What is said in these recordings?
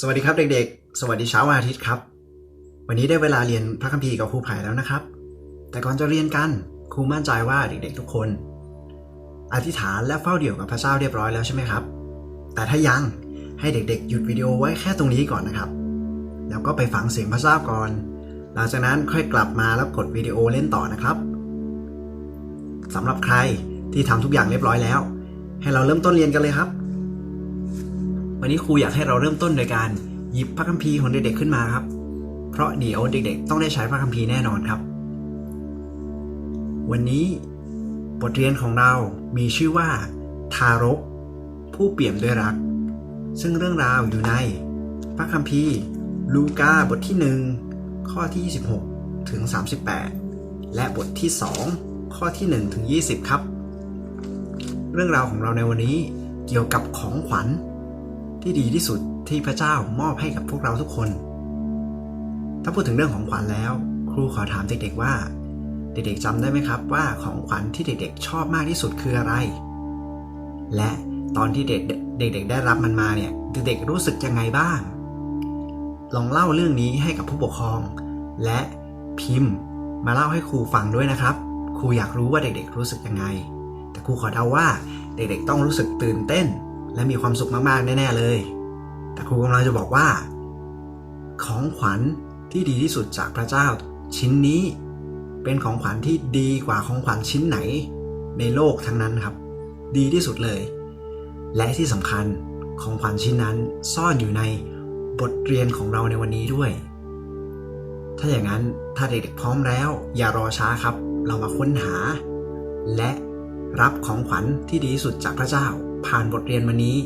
สวัสดีครับเด็กๆ สวัสดีเช้าวันอาทิตย์ครับ วันนี้ได้เวลาเรียนพระคัมภีร์กับครูไผ่แล้วนะครับ แต่ก่อนจะเรียนกันครูมั่นใจว่าเด็กๆ ทุกคน อธิษฐานและเฝ้าเดี่ยวกับพระเจ้าเรียบร้อยแล้วใช่ไหมครับ แต่ถ้ายังให้เด็กๆ หยุดวิดีโอไว้แค่ตรงนี้ก่อนนะครับ แล้วก็ไปฟังเสียงพระเจ้าก่อน หลังจากนั้นค่อยกลับมาแล้วกดวิดีโอเล่นต่อนะครับสำหรับใครที่ทำทุกอย่างเรียบร้อยแล้ว ให้เราเริ่มต้นเรียนกันเลยครับ วันนี้ครูอยากให้เราเริ่มต้นโดยการหยิบพระคัมภีร์ของเด็กๆขึ้นมาครับ เพราะเดี๋ยวเด็กๆ ต้องได้ใช้พระคัมภีร์แน่นอนครับ วันนี้บทเรียนของเรามีชื่อว่า ทารก ผู้เปี่ยมด้วยรัก ซึ่งเรื่องราวอยู่ในพระคัมภีร์ ลูกาบทที่ 1 ข้อที่ 26 ถึง 38 และบทที่ 2 ข้อที่ 1 ถึง 20 ครับ เรื่องราวของเราในวันนี้เกี่ยวกับของขวัญ ที่ดีที่สุดที่พระเจ้ามอบให้กับพวกเราทุกคน ถ้าพูดถึงเรื่องของขวัญแล้ว ครูขอถามเด็กๆว่า เด็กๆจำได้ไหมครับว่าของขวัญที่เด็กๆ ชอบมากที่สุดคืออะไร และตอนที่เด็กเด็กๆได้รับมันมาเนี่ยเด็กๆรู้สึกยังไงบ้าง ลองเล่าเรื่องนี้ให้กับผู้ปกครอง และพิมพ์มาเล่าให้ครูฟังด้วยนะครับ ครูอยากรู้ว่าเด็กๆรู้สึกยังไง แต่ครูขอเดาว่าเด็กๆต้องรู้สึกตื่นเต้น และมีความสุขมากๆแน่ๆเลย แต่ครูกำลังจะบอกว่า ของขวัญที่ดีที่สุดจากพระเจ้าชิ้นนี้ เป็นของขวัญที่ดีกว่าของขวัญชิ้นไหน ในโลกทั้งนั้นครับ ดีที่สุดเลย และที่สำคัญของขวัญชิ้นนั้นซ่อนอยู่ในบทเรียนของเราในวันนี้ด้วย ถ้าอย่างนั้นถ้าเด็กๆพร้อมแล้ว อย่ารอช้าครับ เรามาค้นหา และ รับของขวัญที่ดีที่สุดจากพระเจ้า ผ่านบทเรียนวันนี้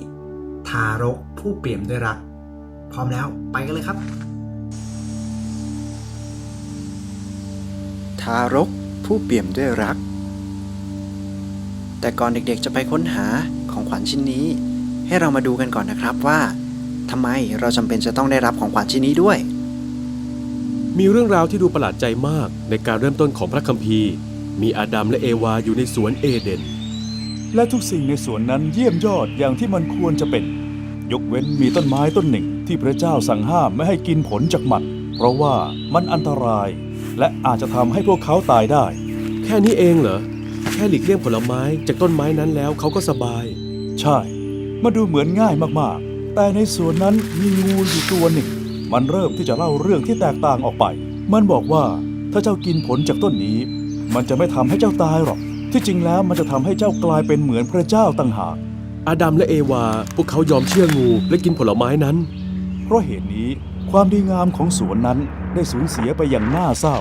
ทารกผู้เปี่ยมด้วยรัก พร้อมแล้วไปกันเลยครับ ทารกผู้เปี่ยมด้วยรัก แต่ก่อนเด็กๆจะไปค้นหาของขวัญชิ้นนี้ ให้เรามาดูกันก่อนนะครับว่าทำไมเราจำเป็นจะต้องได้รับของขวัญชิ้นนี้ด้วย มีเรื่องราวที่ดูประหลาดใจมากในการเริ่มต้นของพระคัมภีร์ มีอาดัมและเอวาอยู่ในสวนเอเดน และทุกสิ่งในสวนนั้นเยี่ยมยอดอย่างที่มันควรจะเป็น ยกเว้นมีต้นไม้ต้นหนึ่งที่พระเจ้าสั่งห้ามไม่ให้กินผลจากมัน เพราะว่ามันอันตราย และอาจจะทำให้พวกเขาตายได้ แค่นี้เองเหรอ แค่หลีกเลี่ยงผลไม้จากต้นไม้นั้นแล้วเขาก็สบาย ใช่มาดูเหมือนง่ายมากๆ แต่ในสวนนั้นมีงูอยู่ตัวหนึ่ง มันเริ่มที่จะเล่าเรื่องที่แตกต่างออกไป มันบอกว่าถ้าเจ้ากินผลจากต้นนี้ มันจะไม่ทำให้เจ้าตายหรอก ที่จริงแล้วมันจะทำให้เจ้ากลายเป็นเหมือนพระเจ้าต่างหาก อาดัมและเอวา พวกเขายอมเชื่องูและกินผลไม้นั้น เพราะเหตุนี้ความดีงามของสวนนั้นได้สูญเสียไปอย่างน่าเศร้า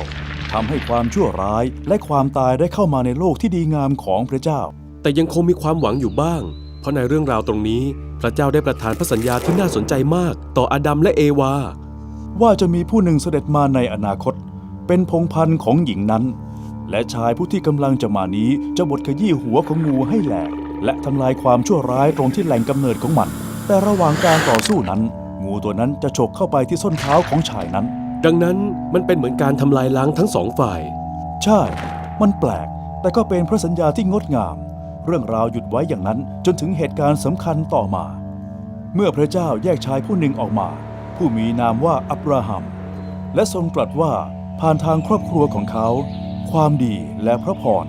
ทำให้ความชั่วร้ายและความตายได้เข้ามาในโลกที่ดีงามของพระเจ้า แต่ยังคงมีความหวังอยู่บ้าง เพราะในเรื่องราวตรงนี้ พระเจ้าได้ประทานพระสัญญาที่น่าสนใจมาก ต่ออาดัมและเอวา ว่าจะมีผู้หนึ่งเสด็จมาในอนาคต เป็นพงศ์พันธุ์ของหญิงนั้น และชายผู้ที่กำลังจะมานี้จะบดขยี้หัวของงูให้แหลก และทำลายความชั่วร้ายตรงที่แหล่งกำเนิดของมัน แต่ระหว่างการต่อสู้นั้น งูตัวนั้นจะฉกเข้าไปที่ส้นเท้าของชายนั้น ดังนั้นมันเป็นเหมือนการทำลายล้างทั้งสองฝ่าย ใช่ มันแปลก แต่ก็เป็นพระสัญญาที่งดงาม เรื่องราวหยุดไว้อย่างนั้นจนถึงเหตุการณ์สำคัญต่อมา เมื่อพระเจ้าแยกชายผู้หนึ่งออกมา ผู้มีนามว่าอับราฮัม และทรงตรัสว่าผ่านทางครอบครัวของเขา ความดีและพระพร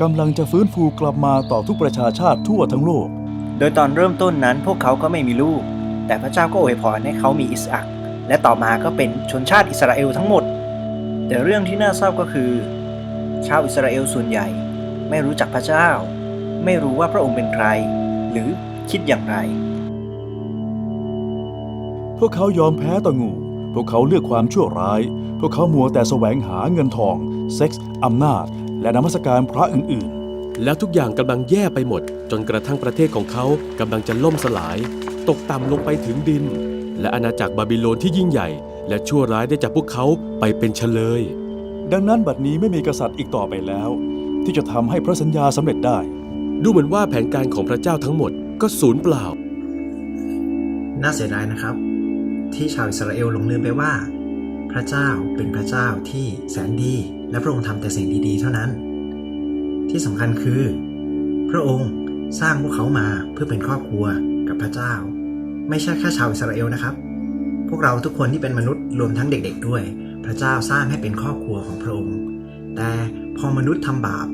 กำลังจะฟื้นฟูกลับมาต่อทุกประชาชาติทั่วทั้งโลก โดยตอนเริ่มต้นนั้นพวกเขาก็ไม่มีลูก แต่พระเจ้าก็อวยพรให้เขามีอิสอักและต่อมาก็เป็นชนชาติอิสราเอลทั้งหมด แต่เรื่องที่น่าเศร้าก็คือ ชาวอิสราเอลส่วนใหญ่ ไม่รู้จักพระเจ้า ไม่รู้ว่าพระองค์เป็นใคร หรือคิดอย่างไร พวกเขายอมแพ้ต่องู พวกเขาเลือกความชั่วร้าย พวกเขามัวแต่แสวงหาเงินทอง เซ็กส์อำนาจ และนมัสการพระอื่นแล้วทุกอย่างกำลังแย่ไปหมด จนกระทั่งประเทศของเขากำลังจะล่มสลาย ตกต่ำลงไปถึงดิน และอาณาจักรบาบิโลนที่ยิ่งใหญ่ และชั่วร้ายได้จากพวกเขาไปเป็นเฉลยๆดังนั้นบัดนี้ไม่มีกษัตริย์อีกต่อไปแล้ว ที่จะทำให้พระสัญญาสำเร็จได้ ดูเหมือนว่าแผนการของพระเจ้าทั้งหมดก็สูญเปล่า น่าเสียดายนะครับ ที่ชาวอิสราเอลหลงลืมไปว่า พระเจ้าเป็นพระเจ้าที่แสนดี และพระองค์ทำแต่สิ่งดีๆ เท่านั้น ที่สำคัญคือ พระองค์สร้างพวกเขามาเพื่อเป็นครอบครัวกับพระเจ้า ไม่ใช่แค่ชาวอิสราเอลนะครับ พวกเราทุกคนที่เป็นมนุษย์รวมทั้งเด็กๆด้วย พระเจ้าสร้างให้เป็นครอบครัวของพระองค์ แต่พอมนุษย์ทำบาป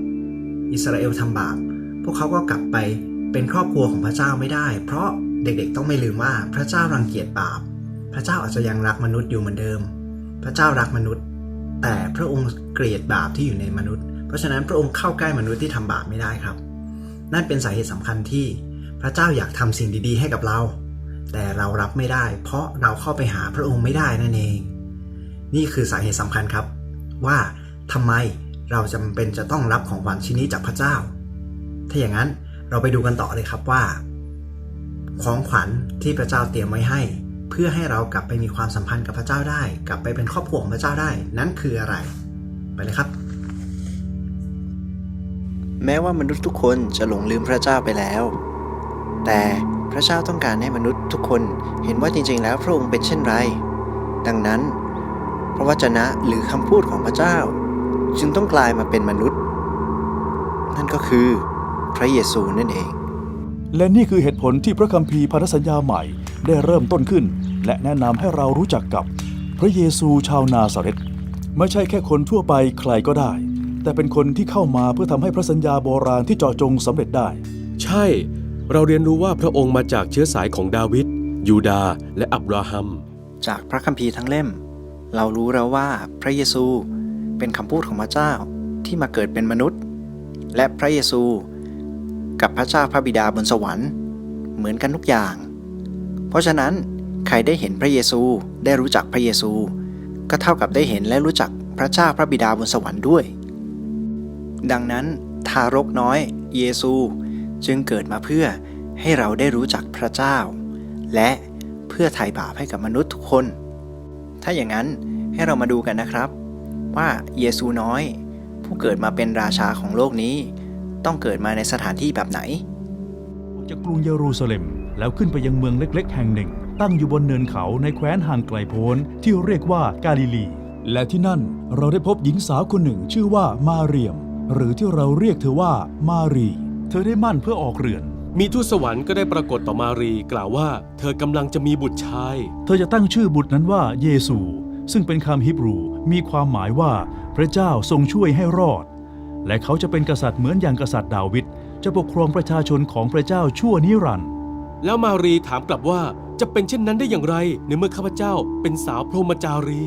อิสราเอลทำบาป พวกเขาก็กลับไปเป็นครอบครัวของพระเจ้าไม่ได้ เพราะเด็กๆต้องไม่ลืมว่าพระเจ้ารังเกียจบาป พระเจ้าอาจจะยังรักมนุษย์อยู่เหมือนเดิม พระเจ้ารักมนุษย์ แต่พระองค์เกลียดบาปที่อยู่ในมนุษย์ เพราะฉะนั้นพระองค์เข้าใกล้มนุษย์ที่ทำบาปไม่ได้ครับ นั่นเป็นสาเหตุสำคัญที่พระเจ้าอยากทำสิ่งดีๆ ให้กับเรา แต่เรารับไม่ได้ เพราะเราเข้าไปหาพระองค์ไม่ได้นั่นเอง นี่คือสาเหตุสำคัญครับ ว่าทำไมเราจำเป็นจะต้องรับของขวัญชิ้นนี้จากพระเจ้า ถ้าอย่างนั้นเราไปดูกันต่อเลยครับว่า ของขวัญที่พระเจ้าเตรียมไว้ให้ เพื่อให้เรากลับไปมีความสัมพันธ์กับพระเจ้าได้ กลับไปเป็นครอบครัวของพระเจ้าได้ นั่นคืออะไร ไปเลยครับ แม้ว่ามนุษย์ทุกคนจะหลงลืมพระเจ้าไปแล้ว แต่พระเจ้าต้องการให้มนุษย์ทุกคนเห็นว่าจริงๆ แล้วพระองค์เป็นเช่นไร ดังนั้น พระวจนะหรือคำพูดของพระเจ้า จึงต้องกลายมาเป็นมนุษย์ นั่นก็คือพระเยซูนั่นเอง และนี่คือเหตุผลที่พระคัมภีร์พันธสัญญาใหม่ ได้เริ่มต้นขึ้น และแนะนำให้เรารู้จักกับพระเยซูชาวนาซาเรตไม่ใช่แค่คนทั่วไปใครก็ได้ แต่เป็นคนที่เข้ามาเพื่อทำให้พระสัญญาโบราณที่เจาะจงสำเร็จได้ ใช่ เราเรียนรู้ว่าพระองค์มาจากเชื้อสายของดาวิดยูดาห์และอับราฮัม จากพระคัมภีร์ทั้งเล่ม เรารู้แล้วว่าพระเยซูเป็นคำพูดของพระเจ้าที่มาเกิดเป็นมนุษย์ และพระเยซู กับพระเจ้าพระบิดาบนสวรรค์ เหมือนกันทุกอย่าง เพราะฉะนั้นใครได้เห็นพระเยซูได้รู้จักพระเยซู ก็เท่ากับได้เห็นและรู้จักพระเจ้าพระบิดาบนสวรรค์ด้วย ดังนั้นทารกน้อย เยซูจึงเกิดมาเพื่อให้เราได้รู้จักพระเจ้า และเพื่อไถ่บาปให้กับมนุษย์ทุกคน ถ้าอย่างนั้นให้เรามาดูกันนะครับ ว่าเยซูน้อย ผู้เกิดมาเป็นราชาของโลกนี้ ต้องเกิดมาในสถานที่แบบไหน จากกรุงเยรูซาเล็ม แล้วขึ้นไปยังเมืองเล็ก ๆ แห่งหนึ่ง ตั้งอยู่บนเนินเขาในแคว้นห่างไกลโพ้นที่เรียกว่ากาลิลี และที่นั่นเราได้พบหญิงสาวคนหนึ่งชื่อว่ามาเรียม หรือที่เราเรียกเธอว่ามารี เธอได้มั่นเพื่อออกเรือน มีทูตสวรรค์ก็ได้ปรากฏต่อมารีกล่าวว่า เธอกำลังจะมีบุตรชาย เธอจะตั้งชื่อบุตรนั้นว่าเยซู ซึ่งเป็นคำฮิบรูมีความหมายว่าพระเจ้าทรงช่วยให้รอด และเขาจะเป็นกษัตริย์เหมือนอย่างกษัตริย์ดาวิดจะปกครองประชาชนของพระเจ้าชั่วนิรันดร์ แล้วมารีถามกลับว่าจะเป็นเช่นนั้นได้อย่างไรในเมื่อข้าพเจ้าเป็นสาวพรหมจารี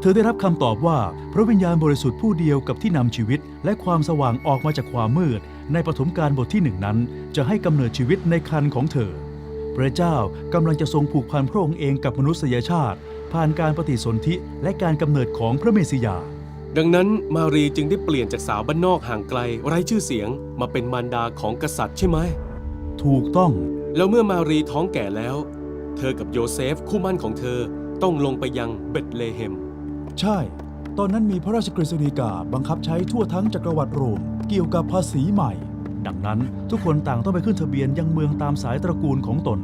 เธอได้รับคำตอบว่าพระวิญญาณบริสุทธิ์ผู้เดียวกับที่นำชีวิต และความสว่างออกมาจากความมืด ในปฐมกาลบทที่หนึ่งนั้น จะให้กำเนิดชีวิตในคันของเธอ พระเจ้ากำลังจะทรงผูกพันพระองค์เองกับมนุษยชาติ ผ่านการปฏิสนธิและการกำเนิดของพระเมสสิยาดังนั้นมารีจึงได้เปลี่ยนจากสาวบ้านนอกห่างไกลไร้ชื่อเสียง มาเป็นมารดาของกษัตริย์ใช่ไหม ถูกต้อง แล้วเมื่อมารีท้องแก่แล้ว เธอกับโยเซฟคู่มั่นของเธอต้องลงไปยังเบธเลเฮม ใช่ ตอนนั้นมีพระราชกฤษฎีกาบังคับใช้ทั่วทั้งจักรวรรดิโรม เกี่ยวกับภาษีใหม่ ดังนั้นทุกคนต่างต้องไปขึ้นทะเบียนยังเมืองตามสายตระกูลของตน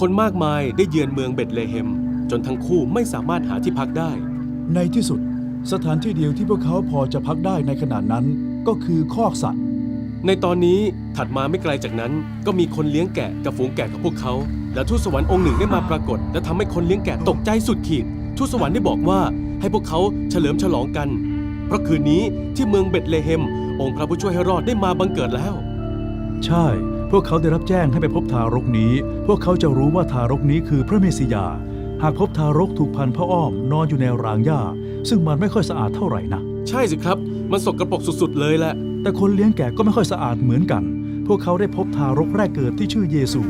คนมากมายได้เยือนเมืองเบธเลเฮม จนทั้งคู่ไม่สามารถหาที่พักได้ ในที่สุด สถานที่เดียวที่พวกเขาพอจะพักได้ในขณะนั้นก็คือคอกสัตว์ ในตอนนี้ถัดมาไม่ไกลจากนั้นก็มีคนเลี้ยงแกะกับฝูงแกะของพวกเขา และทูตสวรรค์องค์หนึ่งได้มาปรากฏ และทำให้คนเลี้ยงแกะตกใจสุดขีดทูตสวรรค์ได้บอกว่าให้พวกเขาเฉลิมฉลองกัน เพราะคืนนี้ที่เมืองเบธเลเฮม องค์พระผู้ช่วยให้รอดได้มาบังเกิดแล้ว ใช่ พวกเขาได้รับแจ้งให้ไปพบทารกนี้ พวกเขาจะรู้ว่าทารกนี้คือพระเมสสิยา หากพบทารกถูกพันผ้าอ้อมนอนอยู่ในรางหญ้า ซึ่งมันไม่ค่อยสะอาดเท่าไหร่นะ ใช่สิครับ มันสกรปรกสุดๆเลยแหละ แต่คนเลี้ยงแกะก็ไม่ค่อยสะอาดเหมือนกัน พวกเขาได้พบทารกแรกเกิดที่ชื่อเยซู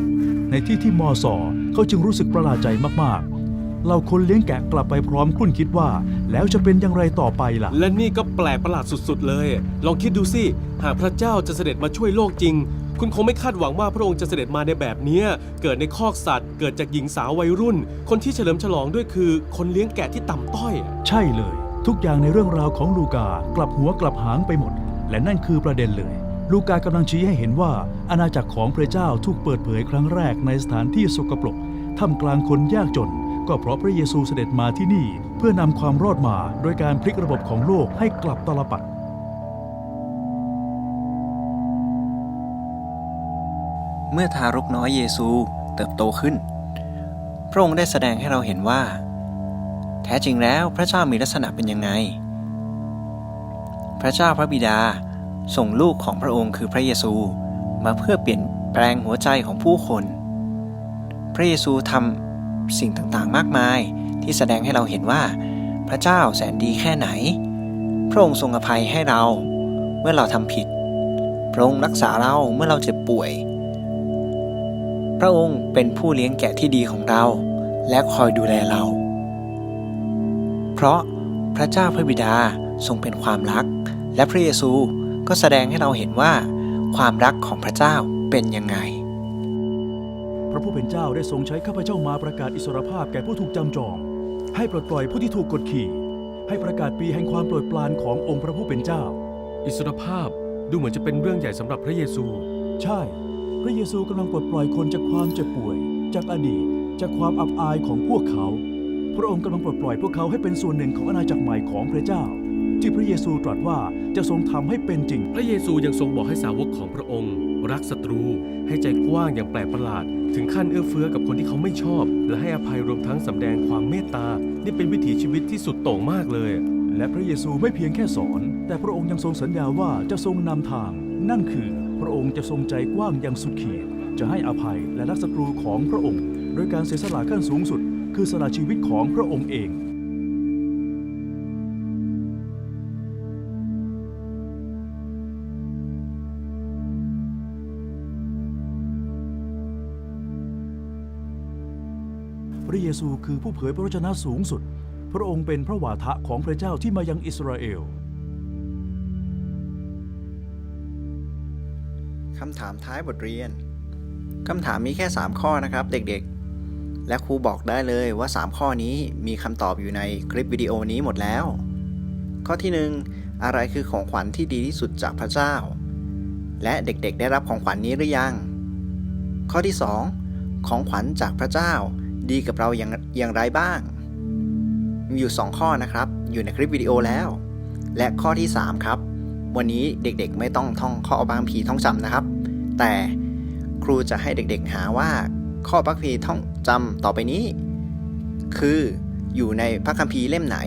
ในที่ที่มอสอเขาจึงรู้สึกประหลาดใจมากๆ เราคนเลี้ยงแกะกลับไปพร้อมครุ่นคิดว่า แล้วจะเป็นอย่างไรต่อไปล่ะ และนี่ก็แปลกประหลาดสุดๆเลย ลองคิดดูสิ หากพระเจ้าจะเสด็จมาช่วยโลกจริง คุณคงไม่คาดหวังว่าพระองค์จะเสด็จมาในแบบเนี้ยเกิดในคอกสัตว์ เกิดจากหญิงสาววัยรุ่น คนที่เฉลิมฉลองด้วยคือ คนเลี้ยงแกะที่ต่ำต้อย ใช่เลย ทุกอย่างในเรื่องราวของลูกากลับหัวกลับหางไปหมด และนั่นคือประเด็นเลย ลูกากำลังชี้ให้เห็นว่า อาณาจักรของพระเจ้าถูกเปิดเผยครั้งแรกในสถานที่สกปรกท่ามกลางคนยากจน ก็เพราะพระเยซูเสด็จมาที่นี่ เพื่อนำความรอดมาโดยการพลิกระบบของโลกให้กลับตลปัดเมื่อทารกน้อยเยซูเติบโตขึ้น พระองค์ได้แสดงให้เราเห็นว่า แท้จริงแล้วพระเจ้ามีลักษณะเป็นยังไง พระเจ้าพระบิดา ส่งลูกของพระองค์คือพระเยซู มาเพื่อเปลี่ยนแปลงหัวใจของผู้คน พระเยซูทำสิ่งต่างๆมากมายที่แสดงให้เราเห็นว่า พระเจ้าแสนดีแค่ไหน พระองค์ทรงอภัยให้เราเมื่อเราทำผิด พระองค์รักษาเราเมื่อเราเจ็บป่วย พระองค์เป็นผู้เลี้ยงแกะที่ดีของเรา และคอยดูแลเรา เพราะพระเจ้าพระบิดาทรงเป็นความรัก และพระเยซูก็แสดงให้เราเห็นว่า ความรักของพระเจ้าเป็นยังไง พระผู้เป็นเจ้าได้ทรงใช้ข้าพเจ้ามาประกาศอิสรภาพแก่ผู้ถูกจำจอง ให้ปลดปล่อยผู้ที่ถูกกดขี่ ให้ประกาศปีแห่งความโปรดปรานขององค์พระผู้เป็นเจ้า อิสรภาพดูเหมือนจะเป็นเรื่องใหญ่สำหรับพระเยซู ใช่ พระเยซูกำลังปลดปล่อยคนจากความเจ็บป่วย จากอดีต จากความอับอายของพวกเขา พระองค์กำลังปลดปล่อยพวกเขาให้เป็นส่วนหนึ่งของอาณาจักรใหม่ของพระเจ้า ที่พระเยซูตรัสว่าจะทรงทำให้เป็นจริง พระเยซูยังทรงบอกให้สาวกของพระองค์ รักศัตรู ให้ใจกว้างอย่างแปลกประหลาด ถึงขั้นเอื้อเฟื้อกับคนที่เขาไม่ชอบ และให้อภัยรวมทั้งสำแดงความเมตตา นี่เป็นวิถีชีวิตที่สุดโต่งมากเลย และพระเยซูไม่เพียงแค่สอน แต่พระองค์ยังทรงสัญญาว่าจะทรงนำทาง นั่นคือ พระองค์จะทรงใจกว้างอย่างสุดขีด จะให้อภัยและรักศัตรูของพระองค์ โดยการเสียสละขั้นสูงสุด คือสละชีวิตของพระองค์เอง ระเยซูคือผู้เผยพระวจนะสูงสุด พระองค์เป็นพระวาทะของพระเจ้าที่มายังอิสราเอลคำถามท้ายบทเรียนคำถามมีแค่ 3 ข้อนะครับเด็กๆ และครูบอกได้เลยว่า 3 ข้อนี้มีคำตอบอยู่ในคลิปวิดีโอนี้หมดแล้ว ข้อที่ 1 อะไรคือของขวัญที่ดีที่สุดจากพระเจ้า และเด็กๆ ได้รับของขวัญนี้หรือยัง ข้อที่ 2 ของขวัญจากพระเจ้า ดีกับเราอย่างอย่างไรบ้าง มีอยู่ 2 ข้อนะครับ อยู่ในคลิปวิดีโอแล้ว และข้อที่ 3 ครับ วันนี้เด็กๆไม่ต้องท่องข้อบางผีท่องจำนะครับ แต่ครูจะให้เด็กๆหาว่าข้อบางผีท่องจำต่อไปนี้ คืออยู่ในพระคัมภีร์เล่มไหน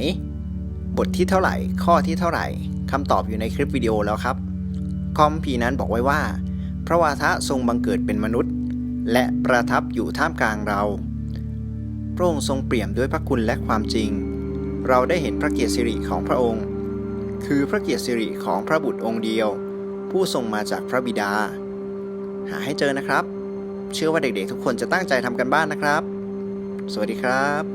บทที่เท่าไหร่ ข้อที่เท่าไหร่คำตอบอยู่ในคลิปวิดีโอแล้วครับข้อมภีนั้นบอกไว้ว่า พระวาทะทรงบังเกิดเป็นมนุษย์ และประทับอยู่ท่ามกลางเรา พระองค์ทรงเปี่ยมด้วยพระคุณและความจริง เราได้เห็นพระเกียรติสิริของพระองค์ คือพระเกียรติสิริของพระบุตรองค์เดียว ผู้ทรงมาจากพระบิดา หาให้เจอนะครับ เชื่อว่าเด็กๆทุกคนจะตั้งใจทำกันบ้านนะครับ สวัสดีครับ